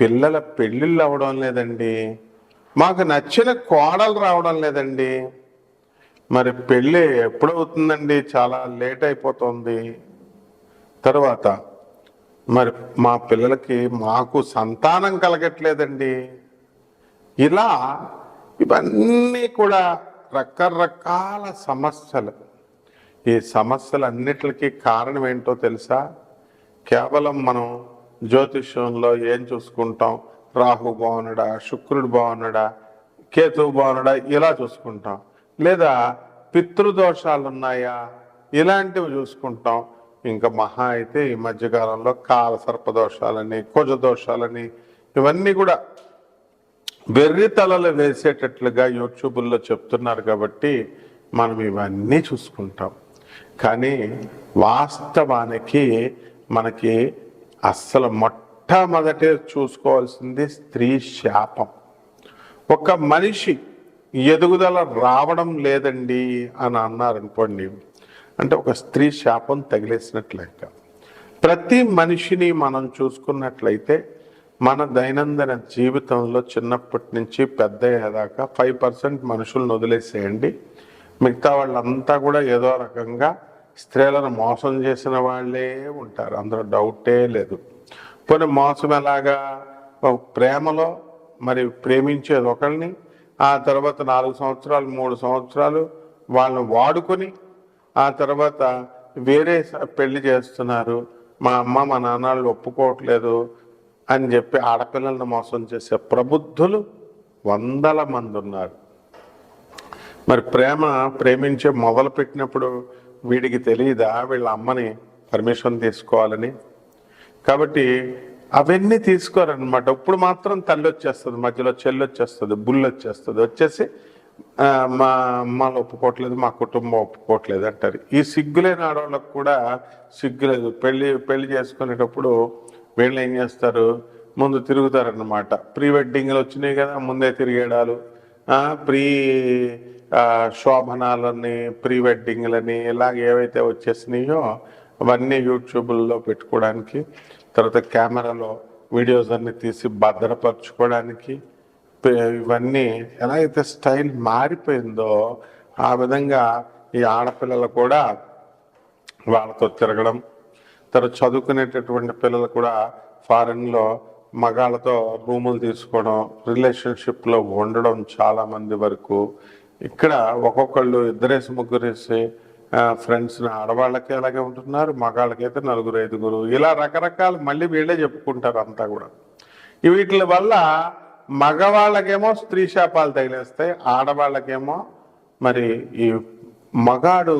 పిల్లల పెళ్ళిళ్ళు అవ్వడం లేదండి. మాకు నచ్చిన కోడలు రావడం లేదండి. మరి పెళ్ళి ఎప్పుడవుతుందండి? చాలా లేట్ అయిపోతుంది. తర్వాత మరి మా పిల్లలకి మాకు సంతానం కలగట్లేదండి. ఇలా ఇవన్నీ కూడా రకరకాల సమస్యలు. ఈ సమస్యలన్నిటికీ కారణం ఏంటో తెలుసా? కేవలం మనం జ్యోతిష్యంలో ఏం చూసుకుంటాం? రాహు బాగున్నాడా? శుక్రుడు బాగున్నాడా? కేతువు బాగున్నాడా? ఇలా చూసుకుంటాం. లేదా పితృదోషాలు ఉన్నాయా? ఇలాంటివి చూసుకుంటాం. ఇంకా మహా అయితే ఈ మధ్యకాలంలో కాల సర్పదోషాలని కుజ దోషాలని ఇవన్నీ కూడా వెర్రి తలలు వేసేటట్లుగా యూట్యూబుల్లో చెప్తున్నారు కాబట్టి మనం ఇవన్నీ చూసుకుంటాం. కానీ వాస్తవానికి మనకి అస్సలు మొట్టమొదటి చూసుకోవాల్సింది స్త్రీ శాపం. ఒక మనిషి ఎదుగుదల రావడం లేదండి అని అన్నారనుకోండి అంటే ఒక స్త్రీ శాపం తగిలేసినట్లు లెక్క ప్రతి మనిషిని మనం చూసుకున్నట్లయితే మన దైనందిన జీవితంలో చిన్నప్పటి నుంచి పెద్ద అయ్యేదాకా ఫైవ్ పర్సెంట్ మనుషులను వదిలేసేయండి. మిగతా వాళ్ళంతా కూడా ఏదో రకంగా స్త్రీలను మోసం చేసిన వాళ్ళే ఉంటారు. అందులో డౌటే లేదు. పోనీ మోసం ఎలాగా? ప్రేమలో మరి ప్రేమించేది ఒకరిని ఆ తర్వాత నాలుగు సంవత్సరాలు మూడు సంవత్సరాలు వాళ్ళని వాడుకొని ఆ తర్వాత వేరే పెళ్ళి చేస్తున్నారు. మా అమ్మ మా నాన్నలు ఒప్పుకోవట్లేదు అని చెప్పి ఆడపిల్లల్ని మోసం చేసే ప్రబుద్ధులు వందల మంది ఉన్నారు. మరి ప్రేమ ప్రేమించే మొదలు పెట్టినప్పుడు వీడికి తెలియదా? వీళ్ళ అమ్మని పర్మిషన్ తీసుకోవాలని. కాబట్టి అవన్నీ తీసుకోరనమాట ఇప్పుడు మాత్రం తల్లి వచ్చేస్తుంది మధ్యలో చెల్లి వచ్చేస్తుంది బుల్లు వచ్చేస్తుంది. వచ్చేసి మా అమ్మలు ఒప్పుకోవట్లేదు మా కుటుంబం ఒప్పుకోవట్లేదు అంటారు. ఈ సిగ్గులేని ఆడవాళ్ళకు కూడా సిగ్గు లేదు పెళ్ళి పెళ్ళి చేసుకునేటప్పుడు వీళ్ళు ఏం చేస్తారు? ముందు తిరుగుతారనమాట ప్రీ వెడ్డింగ్లు వచ్చినాయి కదా ముందే తిరిగేడాలు. ప్రీ శోభనాలని ప్రీ వెడ్డింగ్లని ఇలాగ ఏవైతే వచ్చేసినాయో అవన్నీ యూట్యూబ్లో పెట్టుకోవడానికి తర్వాత కెమెరాలో వీడియోస్ అన్ని తీసి భద్రపరచుకోవడానికి ఇవన్నీ ఎలా అయితే స్టైల్ మారిపోయిందో ఆ విధంగా ఈ ఆడపిల్లలు కూడా వాళ్ళతో తిరగడం తర్వాత చదువుకునేటటువంటి పిల్లలు కూడా ఫారెన్లో మగాళ్ళతో రూములు తీసుకోవడం రిలేషన్షిప్లో ఉండడం చాలా మంది వరకు ఇక్కడ ఒక్కొక్కళ్ళు ఇద్దరేసి ముగ్గురేసి ఫ్రెండ్స్ ఆడవాళ్ళకి అలాగే ఉంటున్నారు మగాళ్ళకైతే నలుగురు ఐదుగురు ఇలా రకరకాలు మళ్ళీ వీళ్ళే చెప్పుకుంటారు అంతా కూడా. వీటి వల్ల మగవాళ్ళకేమో స్త్రీ శాపాలు తగిలేస్తాయి ఆడవాళ్ళకేమో మరి ఈ మగాడు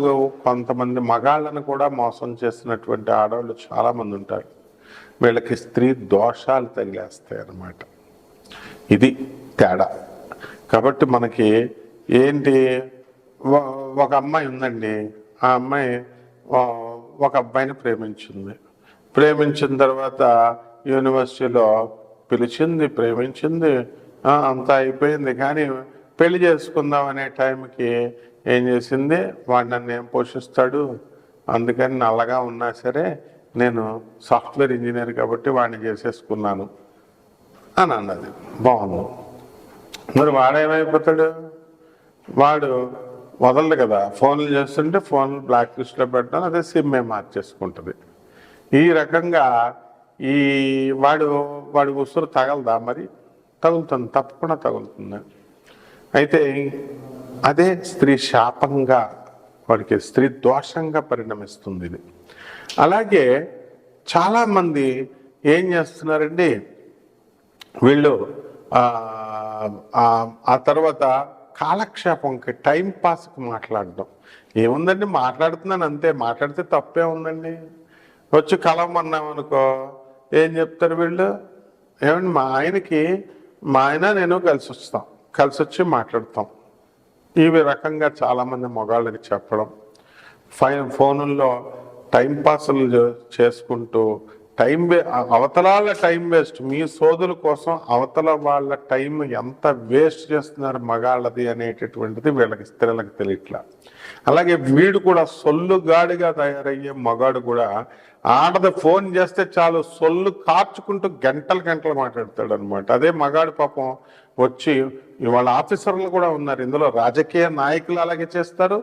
కొంతమంది మగాళ్ళను కూడా మోసం చేసినటువంటి ఆడవాళ్ళు చాలామంది ఉంటారు. వీళ్ళకి స్త్రీ దోషాలు తగిలేస్తాయి అన్నమాట. ఇది తేడా. కాబట్టి మనకి ఏంటి? ఒక అమ్మాయి ఉందండి. ఆ అమ్మాయి ఒక అబ్బాయిని ప్రేమించింది. ప్రేమించిన తర్వాత యూనివర్సిటీలో పిలిచింది ప్రేమించింది. అంతా అయిపోయింది. కానీ పెళ్ళి చేసుకుందాం అనే టైంకి ఏం చేసింది? వాడు నన్ను ఏం పోషిస్తాడు? అందుకని నల్లగా ఉన్నా సరే నేను సాఫ్ట్వేర్ ఇంజనీర్ కాబట్టి వాడిని చేసేసుకున్నాను అని అన్నది. బాగుంది. మరి వాడేమైపోతాడు? వాడు వదలడు కదా. ఫోన్లు చేస్తుంటే ఫోన్లు బ్లాక్ లిస్ట్లో పెట్టడం అదే సిమ్మే మార్చేసుకుంటుంది. ఈ రకంగా ఈ వాడు వాడి ఉసురు తగలదా మరి? తగులుతుంది. తప్పకుండా తగులుతుంది. అయితే అదే స్త్రీ శాపంగా వాడికి స్త్రీ దోషంగా పరిణమిస్తుంది ఇది. అలాగే చాలామంది ఏం చేస్తున్నారండి? వీళ్ళు ఆ, తర్వాత కాలక్షేపంకి టైం పాస్కి మాట్లాడడం. ఏముందండి? మాట్లాడుతున్నాను అంతే. మాట్లాడితే తప్పే ఉందండి. వచ్చి కలవమన్నాం అనుకో ఏం చెప్తారు వీళ్ళు? ఏమండి మా ఆయనకి మా ఆయన నేను కలిసి వస్తాం కలిసి వచ్చి మాట్లాడతాం. ఈ రకంగా చాలామంది మగాళ్ళకి చెప్పడం ఫై ఫోనుల్లో టైంపాసులు చేసుకుంటూ టైం వే అవతలాల టైం వేస్ట్. మీ సోదుల కోసం అవతల వాళ్ళ టైం ఎంత వేస్ట్ చేస్తున్నారు మగాళ్ళది అనేటటువంటిది వీళ్ళకి స్త్రీలకు తెలియట్లా. అలాగే వీడు కూడా సొల్లుగాడిగా తయారయ్యే మగాడు కూడా ఆడది ఫోన్ చేస్తే చాలు సొల్లు కార్చుకుంటూ గంటలు గంటలు మాట్లాడతాడు అనమాట అదే మగాడు పాపం వచ్చి ఇవాళ ఆఫీసర్లు కూడా ఉన్నారు. ఇందులో రాజకీయ నాయకులు అలాగే చేస్తారు.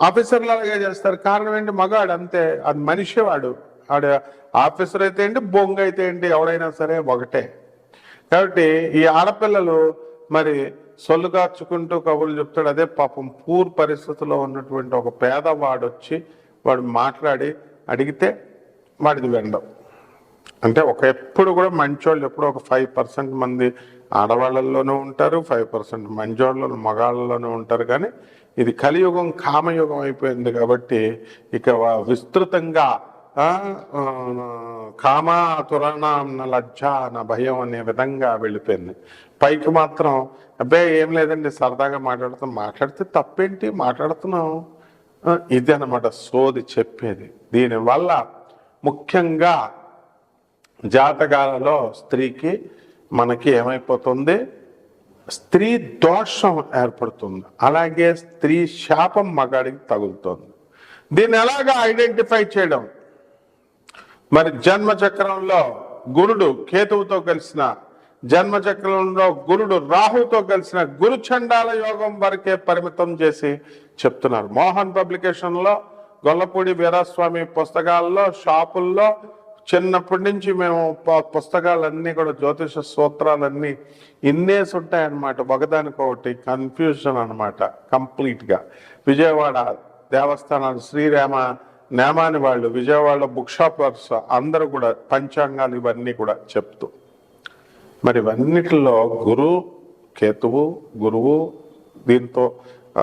ఆఫీసర్లు అలాగే చేస్తారు. కారణం ఏంటి? మగాడు అంతే. అది మనిషి వాడు ఆడ ఆఫీసర్ అయితే ఏంటి? బొంగ అయితే ఏంటి? ఎవడైనా సరే ఒకటే. కాబట్టి ఈ ఆడపిల్లలు మరి సొల్లు కార్చుకుంటూ కబుర్లు చెప్తాడు. అదే పాపం పూర్ పరిస్థితిలో ఉన్నటువంటి ఒక పేదవాడు వచ్చి వాడు మాట్లాడి అడిగితే వాడిది వెండం అంటే ఒక ఎప్పుడు కూడా మంచోళ్ళు ఎప్పుడు ఒక ఫైవ్ పర్సెంట్ మంది ఆడవాళ్ళల్లోనూ ఉంటారు ఫైవ్ పర్సెంట్ మంచోళ్ళలో మగాళ్ళలోనూ ఉంటారు. కానీ ఇది కలియుగం కామయుగం అయిపోయింది కాబట్టి ఇక విస్తృతంగా ఆ, కామ నా లజ్జ నా భయం అనే విధంగా వెళ్ళిపోయింది. పైకి మాత్రం అబ్బాయి ఏం లేదండి సరదాగా మాట్లాడుతాం మాట్లాడితే తప్పేంటి? మాట్లాడుతున్నాం. ఇది అన్నమాట సోది చెప్పేది. దీనివల్ల ముఖ్యంగా జాతకాలలో స్త్రీకి మనకి ఏమైపోతుంది? స్త్రీ దోషం ఏర్పడుతుంది. అలాగే స్త్రీ శాపం మగాడికి తగులుతుంది. దీన్ని ఎలాగా ఐడెంటిఫై చేయడం? మరి జన్మ చక్రంలో గురుడు కేతువుతో కలిసిన జన్మ చక్రంలో గురుడు రాహుతో కలిసిన గురు చండాల యోగం వరకే పరిమితం చేసి చెప్తున్నారు. మోహన్ పబ్లికేషన్లో గొల్లపూడి వీరాస్వామి పుస్తకాల్లో షాపుల్లో చిన్నప్పటి నుంచి మేము ప- పుస్తకాలన్నీ కూడా జ్యోతిష సూత్రాలన్నీ ఇన్నేసి ఉంటాయన్నమాట. ఒకదానికొకటి కన్ఫ్యూజన్ అనమాట కంప్లీట్గా. విజయవాడ దేవస్థానాలు శ్రీరామ నేమాని వాళ్ళు విజయవాడలో బుక్ షాపర్స్ అందరూ కూడా పంచాంగాలు ఇవన్నీ కూడా చెప్తూ. మరి ఇవన్నిటిలో గురు కేతువు గురువు దీంతో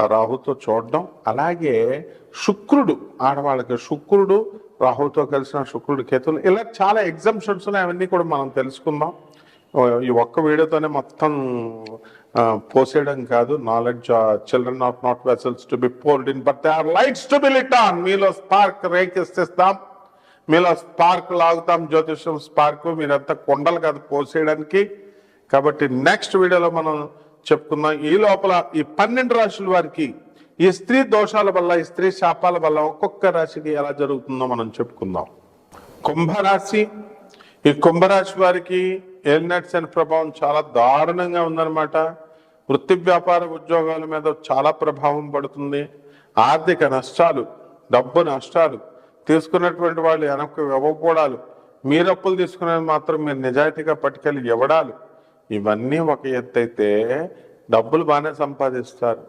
రాహుతో చూడడం. అలాగే శుక్రుడు ఆడవాళ్ళకి శుక్రుడు రాహుతో కలిసిన శుక్రుడు కేతులు ఇలా చాలా ఎగ్జామ్షన్స్ ఉన్నాయి అవన్నీ కూడా మనం తెలుసుకుందాం. ఈ ఒక్క వీడియోతోనే మొత్తం పోసేయడం కాదు. Knowledge children of not vessels to be poured in but they are lights to be lit on మీలో స్పార్క్ రేకెత్తిస్తాం. మీలో స్పార్క్ లాగుతాం. జ్యోతిషం స్పార్క్ మీరంతా కొండలు కాదు పోసేయడానికి. కాబట్టి నెక్స్ట్ వీడియోలో మనం చెప్పుకుందాం. ఈ లోపల ఈ పన్నెండు రాశుల వారికి ఈ స్త్రీ దోషాల వల్ల ఈ స్త్రీ శాపాల వల్ల ఒక్కొక్క రాశికి ఎలా జరుగుతుందో మనం చెప్పుకుందాం. కుంభరాశి ఈ కుంభరాశి వారికి ఎల్నెట్స్ అనే ప్రభావం చాలా దారుణంగా ఉందన్నమాట. వృత్తి వ్యాపార ఉద్యోగాల మీద చాలా ప్రభావం పడుతుంది. ఆర్థిక నష్టాలు డబ్బు నష్టాలు తీసుకున్నటువంటి వాళ్ళు వెనక్కి ఇవ్వకపోవడాలు మీరు అప్పులు తీసుకునేది మాత్రం మీరు నిజాయితీగా పట్టుకెళ్ళి ఇవ్వడాలు ఇవన్నీ ఒక ఎత్తు అయితే డబ్బులు బాగానే సంపాదిస్తారు.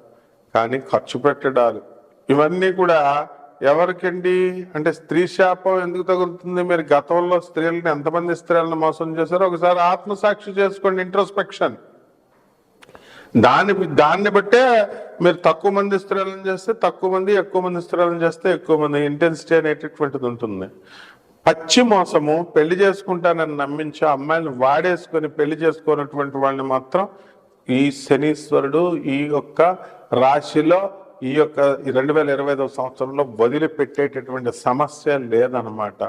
కానీ ఖర్చు పెట్టడాలు. ఇవన్నీ కూడా ఎవరికండి? అంటే స్త్రీ శాపం ఎందుకు తగులుతుంది? మీరు గతంలో స్త్రీలను ఎంతమంది స్త్రీలను మోసం చేశారో ఒకసారి ఆత్మసాక్షి చేసుకోండి ఇంట్రోస్పెక్షన్ దాన్ని దాన్ని బట్టే మీరు తక్కువ మంది స్త్రీలను చేస్తే తక్కువ మంది ఎక్కువ మంది స్త్రీలను చేస్తే ఎక్కువ మంది ఇంటెన్సిటీ అనేటటువంటిది ఉంటుంది. పచ్చి మోసము పెళ్ళి చేసుకుంటానని నమ్మించి అమ్మాయిని వాడేసుకొని పెళ్ళి చేసుకున్నటువంటి వాళ్ళని మాత్రం ఈ శనీశ్వరుడు ఈ యొక్క రాశిలో ఈ యొక్క రెండు వేల ఇరవై ఐదవ సంవత్సరంలో వదిలిపెట్టేటటువంటి సమస్య లేదనమాట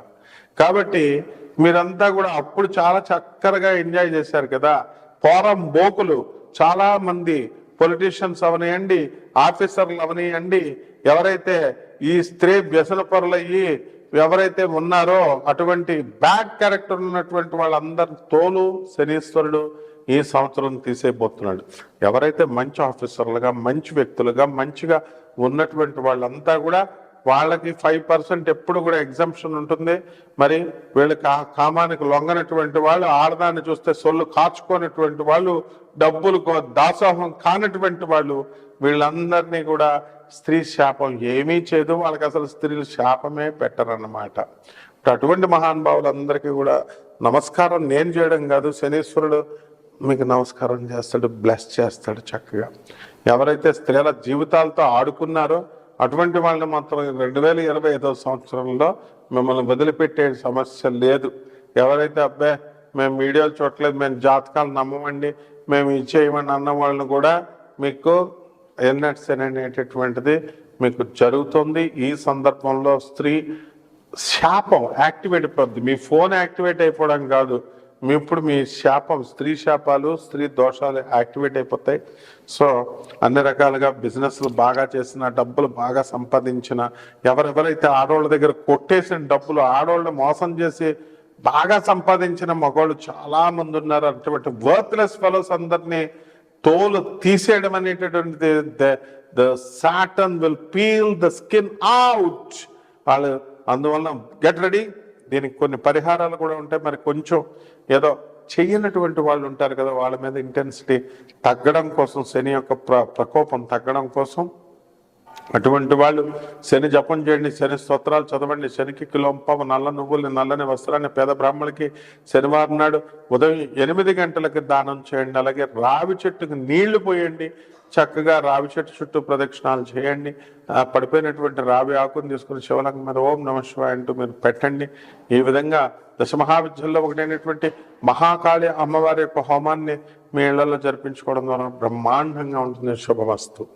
కాబట్టి మీరంతా కూడా అప్పుడు చాలా చక్కరగా ఎంజాయ్ చేశారు కదా. పోరం బోకులు. చాలా మంది పొలిటీషియన్స్ అవనియండి ఆఫీసర్లు అవనియండి ఎవరైతే ఈ స్త్రీ వ్యసన పరులయ్యి ఎవరైతే ఉన్నారో అటువంటి బ్యాడ్ క్యారెక్టర్ ఉన్నటువంటి వాళ్ళందరి తోలు శనీశ్వరుడు ఈ సంవత్సరం తీసేయబోతున్నాడు. ఎవరైతే మంచి ఆఫీసర్లుగా మంచి వ్యక్తులుగా మంచిగా ఉన్నటువంటి వాళ్ళంతా కూడా వాళ్ళకి ఫైవ్ పర్సెంట్ ఎప్పుడు కూడా ఎగ్జామ్షన్ ఉంటుంది. మరి వీళ్ళు కా కామానికి లొంగనటువంటి వాళ్ళు ఆడదాన్ని చూస్తే సొల్లు కాచుకోనటువంటి వాళ్ళు డబ్బులు దాసోహం కానటువంటి వాళ్ళు వీళ్ళందరినీ కూడా స్త్రీ శాపం ఏమీ చేయదు. వాళ్ళకి అసలు స్త్రీలు శాపమే పెట్టరన్నమాట. ఇప్పుడు అటువంటి మహానుభావులందరికీ కూడా నమస్కారం. నేను చేయడం కాదు. శనీశ్వరుడు మీకు నమస్కారం చేస్తాడు బ్లెస్ చేస్తాడు చక్కగా. ఎవరైతే స్త్రీల జీవితాలతో ఆడుకున్నారో అటువంటి వాళ్ళని మాత్రం రెండు వేల ఇరవై ఐదో సంవత్సరంలో మిమ్మల్ని వదిలిపెట్టే సమస్య లేదు. ఎవరైతే అబ్బాయి మేము వీడియోలు చూడట్లేదు మేము జాతకాలు నమ్మమండి మేము ఇది చేయమని అన్న వాళ్ళని కూడా మీకు ఎల్నెట్స్ అనేటటువంటిది మీకు జరుగుతుంది. ఈ సందర్భంలో స్త్రీ శాపం యాక్టివేట్ అయిపోద్ది. మీ ఫోన్ యాక్టివేట్ అయిపోవడం కాదు. మీ ఇప్పుడు మీ శాపం స్త్రీ శాపాలు స్త్రీ దోషాలు యాక్టివేట్ అయిపోతాయి. సో అన్ని రకాలుగా బిజినెస్లు బాగా చేసిన డబ్బులు బాగా సంపాదించిన ఎవరెవరైతే ఆడవాళ్ళ దగ్గర కొట్టేసిన డబ్బులు ఆడవాళ్ళని మోసం చేసి బాగా సంపాదించిన మగవాళ్ళు చాలా మంది ఉన్నారు. అటువంటి వర్త్లెస్ ఫెలోస్ అందరినీ తోలు తీసేయడం అనేటటువంటిది the Satan will peel the skin out వాళ్ళు అందువలన గెట్ రెడీ దీనికి కొన్ని పరిహారాలు కూడా ఉంటాయి. మరి కొంచెం ఏదో చెయ్యనటువంటి వాళ్ళు ఉంటారు కదా వాళ్ళ మీద ఇంటెన్సిటీ తగ్గడం కోసం శని యొక్క ప్ర ప్రకోపం తగ్గడం కోసం అటువంటి వాళ్ళు శని జపం చేయండి శని స్తోత్రాలు చదవండి శనికి కిలోంపం నల్ల నువ్వుల్ని నల్లని వస్త్రాన్ని పేద బ్రాహ్మణులకి శనివారం నాడు ఉదయం ఎనిమిది గంటలకి దానం చేయండి అలాగే రావి చెట్టుకి నీళ్ళు పోయండి చక్కగా రావి చెట్టు చుట్టూ ప్రదక్షిణాలు చేయండి పడిపోయినటువంటి రావి ఆకును తీసుకుని శివలింగం మీద ఓం నమ శివాయ అంటూ మీరు పెట్టండి. ఈ విధంగా దశమహావిద్యల్లో ఒకటైనటువంటి మహాకాళి అమ్మవారి యొక్క హోమాన్ని మీ ఇళ్ళలో జరిపించుకోవడం ద్వారా బ్రహ్మాండంగా ఉంటుంది. శుభవస్తు